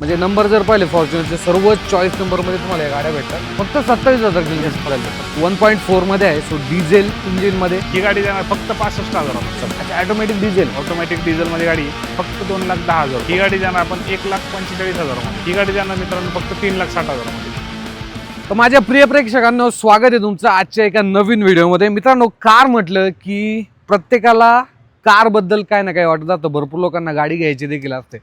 म्हणजे नंबर जर पाहिले फॉर्च्युनरचे सर्व चॉईस नंबरमध्ये तुम्हाला या गाड्या भेटतात. फक्त सत्तावीस हजार किलोमीटर वन पॉईंट फोरमध्ये आहे सो डिझेल इंजिनमध्ये ही गाडी जाणार फक्त पासष्ट हजार. ऑटोमॅटिक डिझेल ऑटोमॅटिक डिझेलमध्ये गाडी फक्त दोन लाख दहा हजार. ही गाडी जाणार आपण एक लाख पंचेचाळीस हजारामध्ये ही गाडी जाणार मित्रांनो फक्त तीन लाख साठ हजारामध्ये तर माझ्या प्रिय प्रेक्षकांना स्वागत आहे तुमचं आजच्या एका नवीन व्हिडिओमध्ये. मित्रांनो कार म्हटलं की प्रत्येकाला कारबद्दल काय ना काय वाटत जातं भरपूर लोकांना गाडी घ्यायची देखील असते.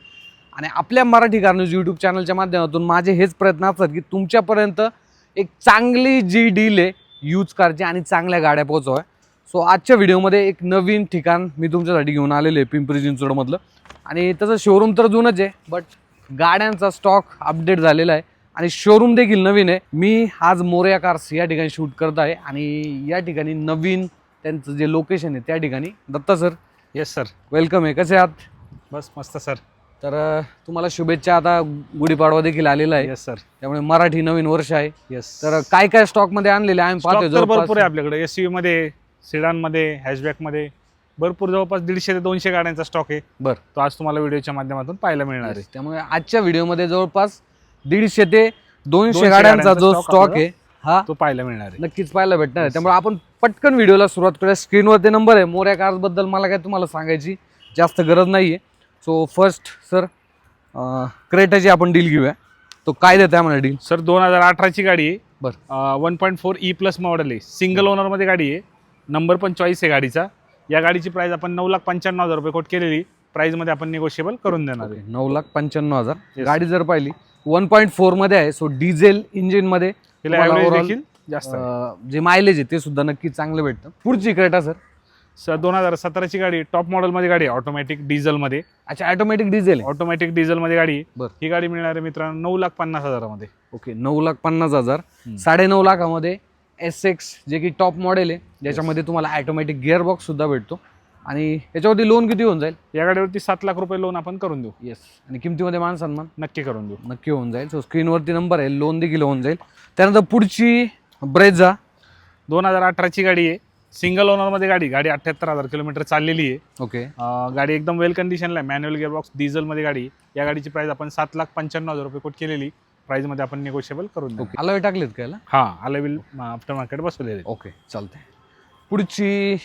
आणि आपल्या मराठी कारन्यूज यूट्यूब चॅनलच्या माध्यमातून माझे हेच प्रयत्न असतात की तुमच्यापर्यंत एक चांगली जी डील आहे यूज कारची आणि चांगल्या गाड्या पोहोचवा सो आजच्या व्हिडिओमध्ये एक नवीन ठिकाण मी तुमच्यासाठी घेऊन आलेले आहे पिंपरी चिंचवडमधलं. आणि त्याचं शोरूम तर जुनच आहे बट गाड्यांचा स्टॉक अपडेट झालेला आहे. आणि शोरूम देखील नवीन आहे. मी आज मोरया कार्स या ठिकाणी शूट करत आहे आणि या ठिकाणी नवीन त्यांचं जे लोकेशन आहे त्या ठिकाणी Datta sir yes sir welcome आहे. कसे आहात? बस मस्त सर तर तुम्हाला शुभेच्छा. आता गुढीपाडवा देखील आलेला आहे. येस सर त्यामुळे मराठी नवीन वर्ष आहे. येस तर काय काय स्टॉकमध्ये आणलेले आहे? आम्ही पाहतोय तर भरपूर आहे जवळपास आपल्याकडे एसमध्ये सिडानमध्ये हॅशबॅकमध्ये भरपूर जवळपास दीडशे ते दोनशे गाड्यांचा स्टॉक आहे. बर. तो आज तुम्हाला व्हिडिओच्या माध्यमातून पाहायला मिळणार आहे. त्यामुळे आजच्या व्हिडिओमध्ये जवळपास दीडशे ते दोनशे दोनशे गाड्यांचा गाड्यांचा जो stock स्टॉक आहे हा तो पाहायला मिळणार आहे. नक्कीच पाहायला भेटणार आहे. त्यामुळे आपण पटकन व्हिडिओला सुरुवात करूया. स्क्रीनवरती नंबर आहे. मोऱ्या कार्सबद्दल मला काय तुम्हाला सांगायची जास्त गरज नाही आहे सो फर्स्ट सर क्रेटाची आपण डील घेऊया. तो काय देत आहे म्हणा डील सर दोन हजार अठराची गाडी आहे. बरं. One point four E plus model आहे. सिंगल ओनरमध्ये गाडी आहे. नंबर पण चॉईस आहे गाडीचा. या गाडीची प्राइस आपण नऊ लाख पंच्याण्णव हजार रुपये कोट केलेली. प्राइसमध्ये आपण निगोशिएबल करून देणार आहे. नऊ लाख पंच्याण्णव हजार. गाडी जर पाहिली वन पॉईंट फोरमध्ये आहे. सो डिझेल इंजिनमध्ये जास्त. जे मायलेज आहे ते सुद्धा नक्कीच चांगलं भेटतं. पुढची क्रेटा सर सर दोन हजार सतराची गाडी टॉप मॉडेलमध्ये गाडी आहे ऑटोमॅटिक डिझेलमध्ये अच्छा ऑटोमॅटिक डिझेल आहे. ऑटोमॅटिक डिझेलमध्ये गाडी आहे. बरं. ही गाडी मिळणार आहे मित्रांनो नऊ लाख पन्नास हजारामध्ये. ओके नऊ लाख पन्नास हजार. हम्म. साडे नऊ लाखामध्ये एस एक्स जे की टॉप मॉडेल आहे ज्याच्यामध्ये तुम्हाला ऑटोमॅटिक गिअर बॉक्स सुद्धा भेटतो. आणि याच्यावरती लोन किती होऊन जाईल? या गाडीवरती सात लाख रुपये लोन आपण करून देऊ. येस आणि किमतीमध्ये मान? सन्मान नक्की करून देऊ. नक्की होऊन जाईल. सो स्क्रीनवरती नंबर आहे लोन देखील होऊन जाईल. त्यानंतर पुढची ब्रेझा दोन हजार अठराची गाडी आहे. सिंगल ओनरमध्ये गाडी गाडी अठ्ठ्याहत्तर हजार किलोमीटर चाललेली आहे. ओके. अं, गाडी एकदम वेल कंडिशनला आहे. मॅन्युअल गिअरबॉक्स डिझेलमध्ये गाडी या गाडीची प्राइस आपण सात लाख पंच्याण्णव हजार रुपये कोट केलेली. प्राइसमध्ये आपण निगोशिएबल करून देऊ ओके. अलॉय टाकलेत का याला? हां अलेविल आफ्टर मार्केट बसवलेले ओके चालतंय. पुढची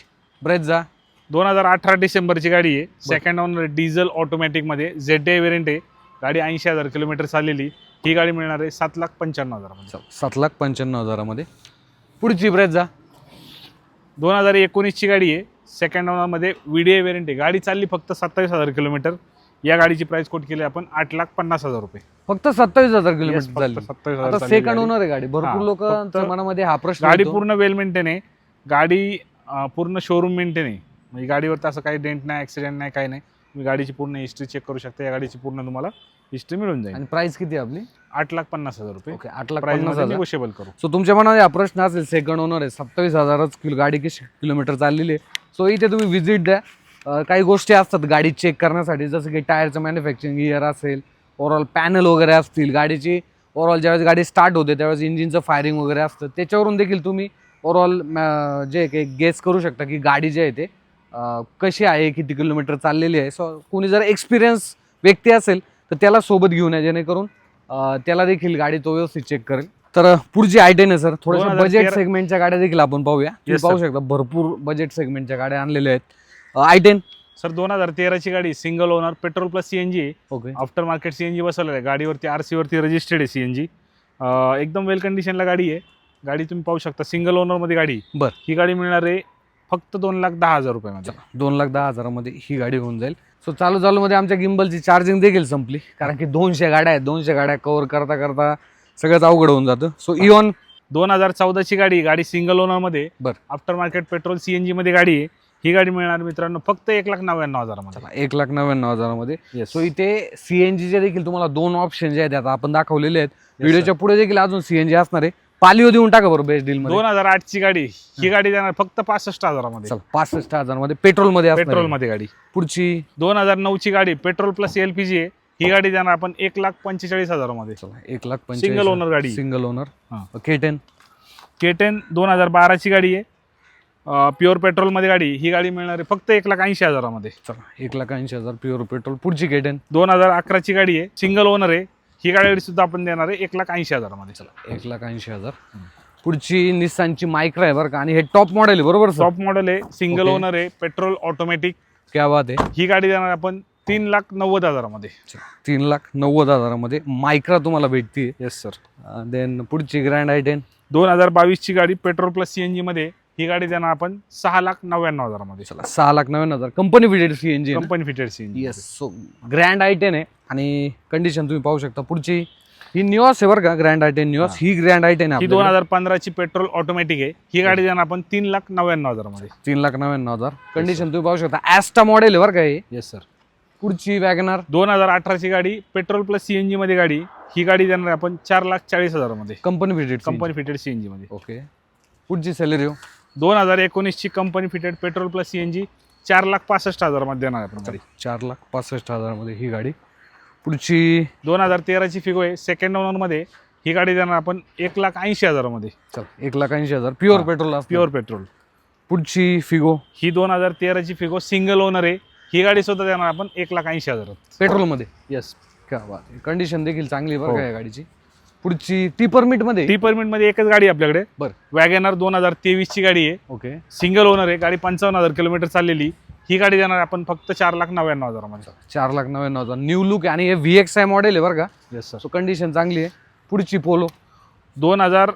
ब्रेझा दोन हजार अठरा डिसेंबरची गाडी आहे. सेकंड ओनर डिझेल ऑटोमॅटिकमध्ये झेड डे वेरियंट आहे. गाडी ऐंशी हजार किलोमीटर चाललेली. ही गाडी मिळणार आहे सात लाख पंच्याण्णव हजारामध्ये सात लाख पंच्याण्णव हजारामध्ये. पुढची ब्रेझा दोन हजार एकोणीसची गाडी आहे. सेकंड ओनरमध्ये व्हिडिओ वेरियंट आहे. गाडी चालली फक्त सत्तावीस हजार किलोमीटर. या गाडीची प्राइस कोट केली आपण आठ लाख पन्नास हजार रुपये. फक्त सत्तावीस हजार Yes, किलोमीटर फक्त झाली 27,000 आता चाललेली सेकंड गाडी. ओनर आहे गाडी. भरपूर हा, लोकांच्या फक्त मनामध्ये हा प्रश्न गाडी येतो. पूर्ण वेल मेंटेन आहे. गाडी अं, पूर्ण शोरूम मेंटेन आहे. म्हणजे गाडीवर असं काही डेंट नाही ऍक्सिडेंट नाही काही नाही. तुम्ही गाडीची पूर्ण हिस्ट्री चेक करू शकता. या गाडीची पूर्ण तुम्हाला हिस्ट्री मिळून जाईल. आणि प्राइस किती आहे आपली? आठ लाख पन्नास हजार रुपये. ओके आठ लाख प्राइस पन्नास हजार. निगोशिएबल करू. सो तुमच्या मनामध्ये हा प्रश्न असेल सेकंड ओनर आहे सत्तावीस हजारच किलो गाडी किती किलोमीटर चाललेली आहे. सो इथे तुम्ही व्हिजिट द्या. अं, काही गोष्टी असतात गाडी चेक करण्यासाठी जसं की टायरचं मॅन्युफॅक्चरिंग इयर असेल ओव्हरऑल पॅनल वगैरे असतील गाडीची ओव्हरऑल ज्यावेळेस गाडी स्टार्ट होते त्यावेळेस इंजिनचं फायरिंग वगैरे असतं. त्याच्यावरून देखील तुम्ही ओव्हरऑल जे काही गेस करू शकता की गाडी जी आहे ते कशी आहे किती किलोमीटर चाललेली आहे. सो कोणी जर एक्सपिरियन्स व्यक्ती असेल तर त्याला सोबत घेऊन या जेणेकरून त्याला देखील गाडी तो व्यवस्थित चेक करेल. तर पुढची आयटेन आहे सर 2013 बजेट सेगमेंटच्या गाड्या देखील आपण पाहूया. पाहू. शकता भरपूर बजेट सेगमेंटच्या गाड्या आणलेल्या आहेत. आय टेन सर दोन हजार तेराची गाडी single owner petrol plus CNG okay after market CNG बसवलेलं आहे. गाडीवरती आर सीवरती रजिस्टर्ड आहे सीएनजी एकदम वेल कंडिशनला गाडी आहे. गाडी तुम्ही पाहू शकता सिंगल ओनरमध्ये गाडी. बर. ही गाडी मिळणार आहे फक्त दोन लाख दहा हजार रुपयामध्ये. दोन लाख दहा हजारामध्ये ही गाडी होऊन जाईल. सो चालू चालू मध्ये आमच्या गिम्बलची चार्जिंग देखील संपली. कारण की दोनशे गाड्या आहेत. दोनशे गाड्या कव्हर करता करता सगळंच अवघड होऊन जातं. सो इऑन दोन हजार चौदाची गाडी गाडी सिंगल ओनरमध्ये बर. आफ्टर मार्केट पेट्रोल सीएनजी मध्ये गाडी आहे. ही गाडी मिळणार मित्रांनो फक्त एक लाख नव्याण्णव हजारामध्ये. एक लाख नव्याण्णव हजारामध्ये. Yes. सो इथे सीएनजीचे देखील तुम्हाला दोन ऑप्शन जे आहेत आता आपण दाखवलेले आहेत. व्हिडिओच्या पुढे देखील अजून सीएनजी असणार आहे. पालिओ देऊन टाका बरोबर बेस्ट डील मध्ये. दोन हजार आठची गाडी ही गाडी जाणार फक्त पासष्ट हजारामध्ये. चला पासष्ट हजारामध्ये पेट्रोलमध्ये असणार पेट्रोल आहे. मध्ये गाडी. पुढची? दोन हजार नऊची गाडी पेट्रोल प्लस एलपीजी आहे ही गाडी जाणार आपण एक लाख पंचेचाळीस हजारामध्ये. चला एक लाख Single owner गाडी. Single owner. K ten K ten दोन हजार बाराची गाडी आहे. प्युअर पेट्रोलमध्ये गाडी ही गाडी मिळणार आहे फक्त एक लाख ऐंशी हजारामध्ये. चला एक लाख ऐंशी हजार प्युअर पेट्रोल पुढची के टेन दोन हजार अकराची गाडी आहे. सिंगल ओनर आहे. ही गाडी सुद्धा आपण देणार आहे एक लाख ऐंशी हजारामध्ये चला. एक लाख ऐंशी हजार. पुढची निस्सानची मायक्रा आहे बरं का? आणि हे टॉप मॉडेल आहे बरोबर टॉप मॉडेल आहे सिंगल. ओनर आहे पेट्रोल ऑटोमॅटिक क्या बात आहे. ही गाडी देणार आपण तीन लाख नव्वद हजारामध्ये. तीन लाख नव्वद हजारामध्ये मायक्रा तुम्हाला भेटते येस सर देन पुढची ग्रँड आय टेन दोन हजार बावीसची गाडी पेट्रोल प्लस सीएनजी मध्ये ही गाडी देणार आपण सहा लाख नव्याण्णव हजारामध्ये. चला सहा लाख नव्याण्णव हजार. Company fitted C N G company fitted CNG yes so grand I ten आहे. आणि कंडिशन तुम्ही पाहू शकता पुढची. ही न्यूअस आहे बरं का ग्रँड आय टेन न्यूअस हा. ही ग्रँड आय टेन ही आहे दोन हजार पंधराची पेट्रोल ऑटोमॅटिक आहे. ही गाडी देणार आपण तीन लाख नव्याण्णव हजारामध्ये. तीन लाख नव्याण्णव हजार. कंडिशन तुम्ही पाहू शकता. ॲस्टा मॉडेल आहे बरं का हे. येस सर पुढची वॅगनार दोन हजार अठराची गाडी पेट्रोल प्लस सीएनजी मध्ये गाडी ही गाडी देणार आपण चार लाख चाळीस हजारामध्ये. Company fitted company fitted CNG मध्ये. ओके पुढची सॅलरी दोन हजार एकोणीसची company fitted petrol plus CNG चार लाख पासष्ट हजारामध्ये देणार आहे आपण गाडी चार लाख पासष्ट हजारामध्ये ही गाडी. पुढची दोन हजार तेराची फिगो आहे. सेकंड ओनरमध्ये ही गाडी देणार आपण एक लाख ऐंशी हजारामध्ये. चल एक लाख ऐंशी हजार. प्युअर हा, पेट्रोल प्युअर पेट्रोल पुढची फिगो ही दोन हजार तेराची फिगो सिंगल ओनर आहे. ही गाडी सुद्धा देणार आपण एक लाख ऐंशी हजारात. पेट्रोलमध्ये येस क्या बात कंडिशन देखील चांगली बरं हो. का या गाडीची. पुढची टी परमिटमध्ये? टी परमिटमध्ये एकच गाडी आहे आपल्याकडे. बरं. वॅगनर दोन हजार तेवीसची गाडी आहे. ओके. सिंगल ओनर आहे. गाडी पंचावन्न हजार किलोमीटर चाललेली. ही गाडी देणार आपण फक्त चार लाख नव्याण्णव हजारामध्ये. चार लाख नव्याण्णव हजार. न्यू लुक आणि हे व्ही एक्स आय मॉडेल आहे बरं का? येस सर सो कंडिशन चांगली आहे. पुढची पोलो दोन हजार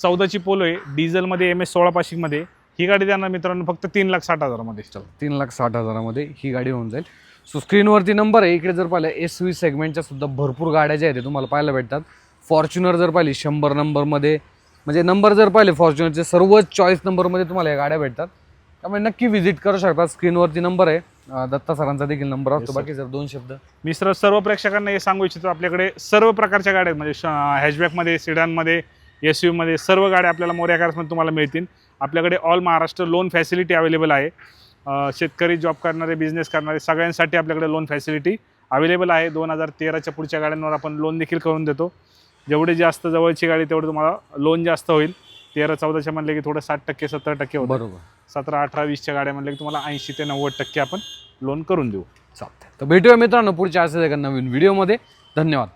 चौदाची पोलो आहे. डिझेलमध्ये एम एस सोळा पाशिकमध्ये ही गाडी देणार मित्रांनो फक्त तीन लाख साठ हजारामध्ये. चला तीन लाख साठ हजारामध्ये ही गाडी होऊन जाईल. सो स्क्रीनवरती नंबर आहे. इकडे जर पाहिलं एस व्ही सेगमेंटच्या सुद्धा भरपूर गाड्या ज्या आहेत ते तुम्हाला पाहायला भेटतात. फॉर्च्युनर जर पाहिली शंभर नंबरमध्ये म्हणजे नंबर जर पाहिले फॉर्च्युनरचे सर्वच चॉईस नंबरमध्ये तुम्हाला या गाड्या भेटतात. त्यामुळे नक्की व्हिजिट करू शकता. स्क्रीनवरती नंबर आहे. दत्ता सरांचा देखील नंबर असतो. बाकी सर दोन शब्द. मी सर सर्व प्रेक्षकांना हे सांगू इच्छितो आपल्याकडे सर्व प्रकारच्या गाड्या आहेत. म्हणजे हॅशबॅकमध्ये सिडानमध्ये एस यूमध्ये सर्व गाड्या आपल्याला मोर्या कार्समध्ये तुम्हाला मिळतील. आपल्याकडे all Maharashtra loan facility available आहे. शेतकरी जॉब करणारे बिझनेस करणारे सगळ्यांसाठी आपल्याकडे लोन फॅसिलिटी अवेलेबल आहे. दोन हजार तेराच्या पुढच्या गाड्यांवर आपण लोन देखील करून देतो. जेवढी जास्त जवळची गाडी तेवढं तुम्हाला लोन जास्त होईल. तेरा चौदाच्या म्हणले की थोडं साठ टक्के सत्तर टक्के होतं. बरोबर. सतरा अठरा वीसच्या गाड्या म्हणले की तुम्हाला ऐंशी ते नव्वद टक्के आपण लोन करून देऊ. चालतंय. तर भेटूया मित्रांनो पुढच्या असेच एका नवीन व्हिडिओमध्ये धन्यवाद.